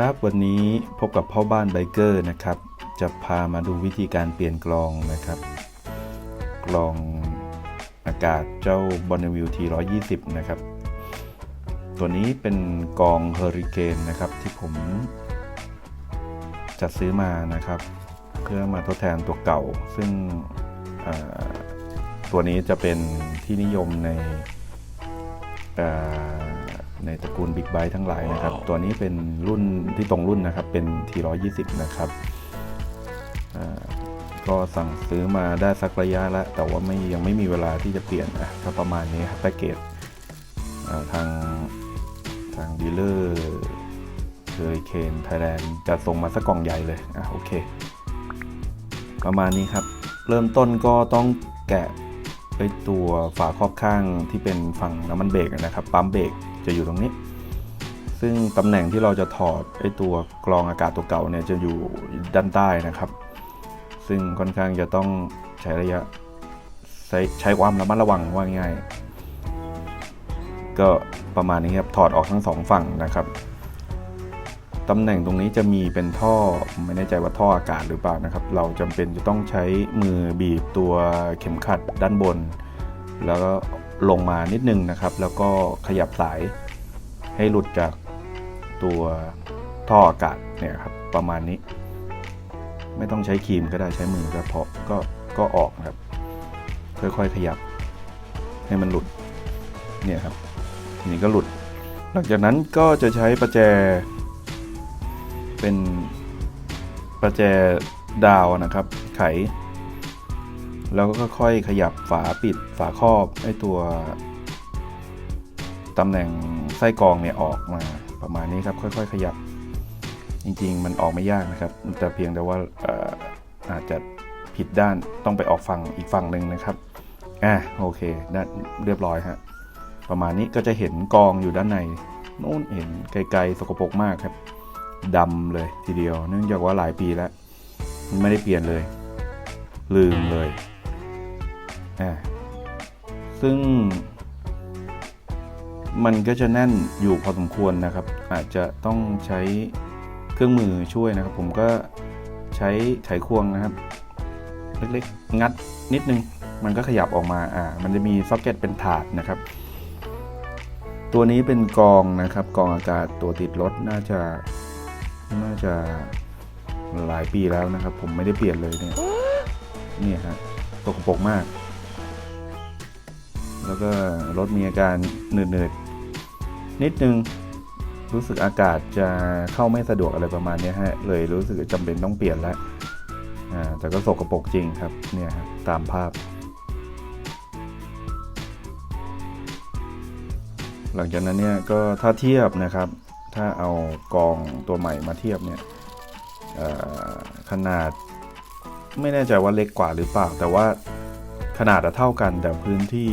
ครับวันนี้พบกับพ่อบ้านไบเกอร์นะครับ จะพามาดูวิธีการเปลี่ยนกลองนะครับ กลองอากาศเจ้า b o n n e v i l T 120 นะครับ ตัวนี้เป็นกองเฮอริเกนนะครับที่ผมจัดซื้อมานะครับ เพื่อมาทดแทนตัวเก่า ซึ่งตัวนี้จะเป็นที่นิยมใน ในตระกูลบิ๊กไบ e ทั้งหลายนะครับ ตัวนี้เป็นรุ่นที่ตรงรุ่นนะครับ เป็น T120 นะครับเอ่อก็สั่งซื้อมาได้สักระยะแล้ว แต่ว่าไม่ยังไม่มีเวลาที่จะเปลี่ยนอะก็ประมาณนี้ครับแพ็กเกจเอ่อทางทางดีลเลอร์เฮอริเคนไทยแลนด์จะส่งมาสักกล่องใหญ่เลยอะโอเค ประมาณนี้ครับ เริ่มต้นก็ต้องแกะไอตัวฝาครอบข้างที่เป็นฝั่งน้ำมันเบรกนะครับ ปั๊มเบรก จะอยู่ตรงนี้ ซึ่งตำแหน่งที่เราจะถอดไอตัวกรองอากาศตัวเก่าเนี่ยจะอยู่ด้านใต้นะครับ ซึ่งค่อนข้างจะต้องใช้ระยะใช้ใช้ความระมัดระวังว่าง่ายก็ประมาณนี้ครับถอดออกทั้งสองฝั่งนะครับตำแหน่งตรงนี้จะมีเป็นท่อไม่แน่ใจว่าท่ออากาศหรือเปล่านะครับ เราจำเป็นจะต้องใช้มือบีบตัวเข็มขัดด้านบน แล้วก็ลงมานิดนึงนะครับ แล้วก็ขยับสายให้หลุดจากตัวท่ออากาศเนี่ยครับประมาณนี้ ไม่ต้องใช้ครีมก็ได้ใช้มือก็พอก็ก็ออกครับ ค่อยๆขยับให้มันหลุดเนี่ยครับทีนี้ก็หลุด หลังจากนั้นก็จะใช้ประแจ เป็นประแจดาวนะครับ ไข แล้วก็ค่อยๆขยับฝาปิดฝาครอบไอตัวตำแหน่งไส้กรองเนี่ยออกมาประมาณนี้ครับ ค่อย ๆ ขยับ จริง ๆ มันออกไม่ยากนะครับ แต่เพียงแต่ว่าอาจจะผิดด้านต้องไปออกฝั่งอีกฝั่งหนึ่งนะครับอะโอเคเรียบร้อยฮะประมาณนี้ก็จะเห็นกองอยู่ด้านในนู้นเห็นไกลๆสกปรกมากครับดำเลยทีเดียว เนื่องจากว่าหลายปีแล้ว ไม่ได้เปลี่ยนเลย ลืมเลย ซึ่ง มันก็จะแน่นอยู่พอสมควรนะครับ อาจจะต้องใช้เครื่องมือช่วยนะครับ ผมก็ใช้ไขควงนะครับ เล็กๆ งัดนิดนึง มันก็ขยับออกมาอ่ามันจะมีซ็อกเก็ตเป็นถาดนะครับ ตัวนี้เป็นกองนะครับ กองอากาศตัวติดรถน่าจะน่าจะหลายปีแล้วนะครับ ผมไม่ได้เปลี่ยนเลยเนี่ยนี่ฮะตกปรกมาก แล้วก็รถมีอาการเหนื่อยๆนิดนึงรู้สึกอากาศจะเข้าไม่สะดวกอะไรประมาณนี้ฮะเลยรู้สึกจำเป็นต้องเปลี่ยนแล้วอ่าแต่ก็สกรปรกจริงครับเนี่ยฮะตามภาพ หลังจากนั้นเนี่ยก็ถ้าเทียบนะครับ ถ้าเอากองตัวใหม่มาเทียบเนี่ยขนาดไม่แน่ใจว่าเล็กกว่าหรือเปล่า แต่ว่าขนาดอะเท่ากันแต่พื้นที่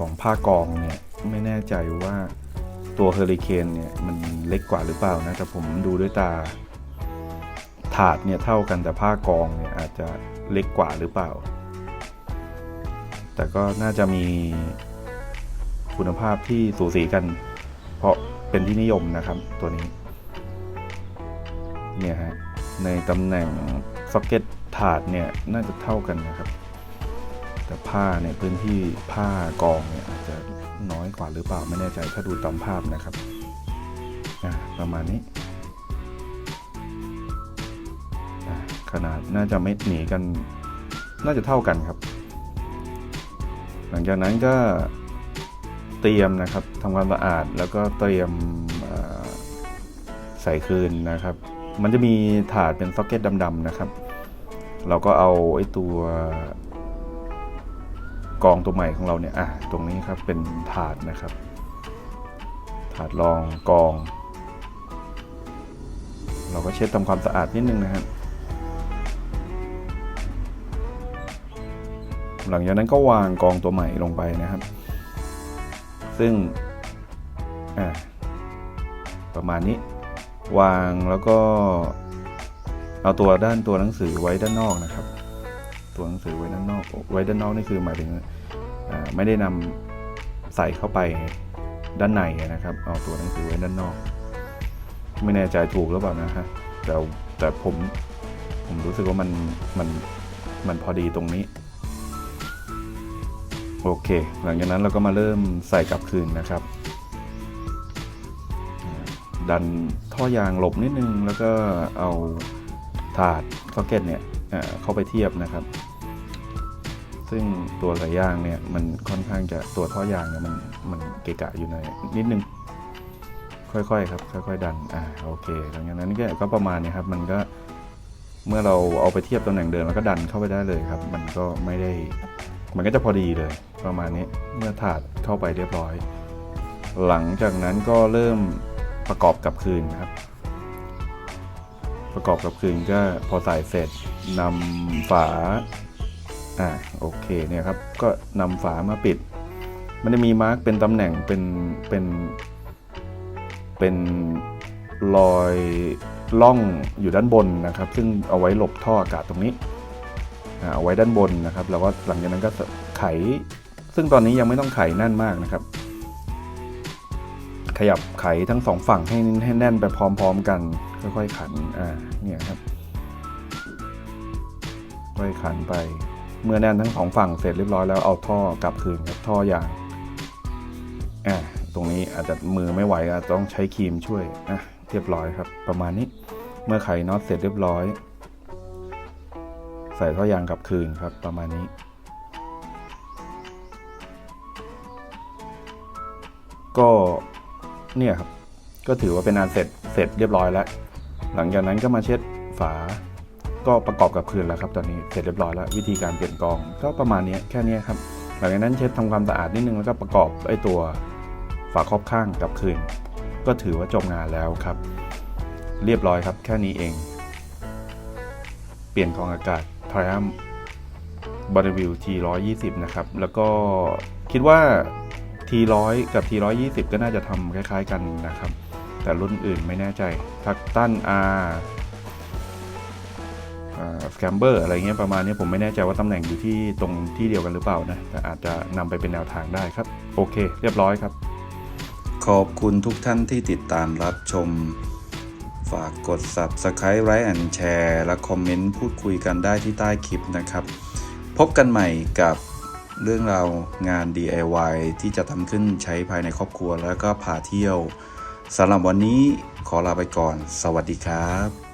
ของผ้ากองเนี่ยไม่แน่ใจว่าตัวเฮอริเคนเนี่ยมันเล็กกว่าหรือเปล่านะแต่ผมดูด้วยตา ถาดเนี่ยเท่ากันแต่ผ้ากองเนี่ยอาจจะเล็กกว่าหรือเปล่า แต่ก็น่าจะมีคุณภาพที่สูสีกัน เพราะเป็นที่นิยมนะครับตัวนี้ เนี่ยฮะในตำแหน่งซ็อกเก็ตถาดเนี่ยน่าจะเท่ากันนะครับ แต่ผ้าในพื้นที่ผ้ากองเนี่ยอาจจะน้อยกว่าหรือเปล่าไม่แน่ใจถ้าดูตามภาพนะครับอะประมาณนี้ ขนาดน่าจะไม่หนีกัน น่าจะเท่ากันครับ หลังจากนั้นก็เตรียมนะครับทำความสะอาดแล้วก็เตรียมใส่คืนนะครับ มันจะมีถาดเป็นซ็อกเก็ตดำๆนะครับ เราก็เอาไอ้ตัว กองตัวใหม่ของเราเนี่ยอะตรงนี้ครับเป็นถาดนะครับ ถาดรองกอง เราก็เช็ดทำความสะอาดนิดนึงนะครับหลังจากนั้นก็วางกองตัวใหม่ลงไปนะครับ ซึ่งประมาณนี้ วางแล้วก็เอาตัวด้านตัวหนังสือไว้ด้านนอกนะครับ ตัวหนังสือไว้ด้านนอก ไว้ด้านนอกนี่คือหมายถึงไม่ได้นำใส่เข้าไปด้านในนะครับ เอาตัวหนังสือไว้ด้านนอก ไม่แน่ใจถูกหรือเปล่านะฮะแต่แต่ผมผมรู้สึกว่ามันมันมันพอดีตรงนี้ โอเค หลังจากนั้นเราก็มาเริ่มใส่กลับคืนนะครับ ดันท่อยางหลบนิดนึงแล้วก็เอา ถาดซ็อกเก็ตเนี่ยเข้าไปเทียบนะครับ ซึ่งตัวสายยางเนี่ยมันค่อนข้างจะตัวท่อยางเนี่ยมันมันเกะกะอยู่ในนิดนึงค่อยๆครับค่อยๆดันอ่าโอเคหลังจากนั้นก็ก็ประมาณนี้ครับมันก็เมื่อเราเอาไปเทียบตำแหน่งเดิมแล้วก็ดันเข้าไปได้เลยครับ มันก็ไม่ได้มันก็จะพอดีเลย ประมาณนี้เมื่อถาดเข้าไปเรียบร้อย หลังจากนั้นก็เริ่มประกอบกับคืนครับ ประกอบกับคืนก็พอใส่เสร็จนำฝาอ่าโอเคเนี่ยครับก็นำฝามาปิด มันจะมีมาร์กเป็นตำแหน่งเป็นเป็นเป็นรอยล่องอยู่ด้านบนนะครับ ซึ่งเอาไว้หลบท่ออากาศตรงนี้เอาไว้ด้านบนนะครับ แล้วก็หลังจากนั้นก็ไข ซึ่งตอนนี้ยังไม่ต้องไขแน่นมากนะครับ ขยับไขทั้งสองฝั่งให้ให้แน่นไปพร้อมๆกัน ค่อยๆขันอ่าเนี่ยครับค่อยขันไป เมื่อแน่นทั้งสองฝั่งเสร็จเรียบร้อยแล้วเอาท่อกลับคืนครับท่อยางอ่าตรงนี้อาจจะมือไม่ไหวอาจจะต้องใช้ครีมช่วยอะเรียบร้อยครับ ประมาณนี้เมื่อไขน็อตเสร็จเรียบร้อย ใส่ท่อยางกลับคืนครับ ประมาณนี้ ก็ เนี่ยครับ ก็ถือว่าเป็นอันเสร็จเสร็จเรียบร้อยแล้ว หลังจากนั้นก็มาเช็ดฝา ก็ประกอบกับคืนแล้วครับ ตอนนี้เสร็จเรียบร้อยแล้ว วิธีการเปลี่ยนกองก็ประมาณนี้แค่นี้ครับ หลังจากนั้นเช็ดทำความสะอาดนิดนึงแล้วก็ประกอบไอ้ตัวฝาครอบข้างกับคืน ก็ถือว่าจบงานแล้วครับ เรียบร้อยครับ แค่นี้เอง เปลี่ยนกองอากาศ Triumph b o n n e v i l l e T120 นะครับ แล้วก็คิดว่า T100 กับ T120 ก็น่าจะทำคล้ายๆกันนะครับ แต่รุ่นอื่นไม่แน่ใจทักตัน R สแคมเบอร์อะไรเงี้ยประมาณนี้ผมไม่แน่ใจว่าตำแหน่งอยู่ที่ตรงที่เดียวกันหรือเปล่านะ แต่อาจจะนำไปเป็นแนวทางได้ครับ โอเค เรียบร้อยครับ ขอบคุณทุกท่านที่ติดตามรับชม ฝากกด Subscribe ไลค์แอนแชร์และคอมเมนต์พูดคุยกันได้ที่ใต้คลิปนะครับ พบกันใหม่กับ เรื่องราวงาน DIY ที่จะทำขึ้นใช้ภายในครอบครัวแล้วก็พาเที่ยวสำหรับวันนี้ขอลาไปก่อน สวัสดีครับ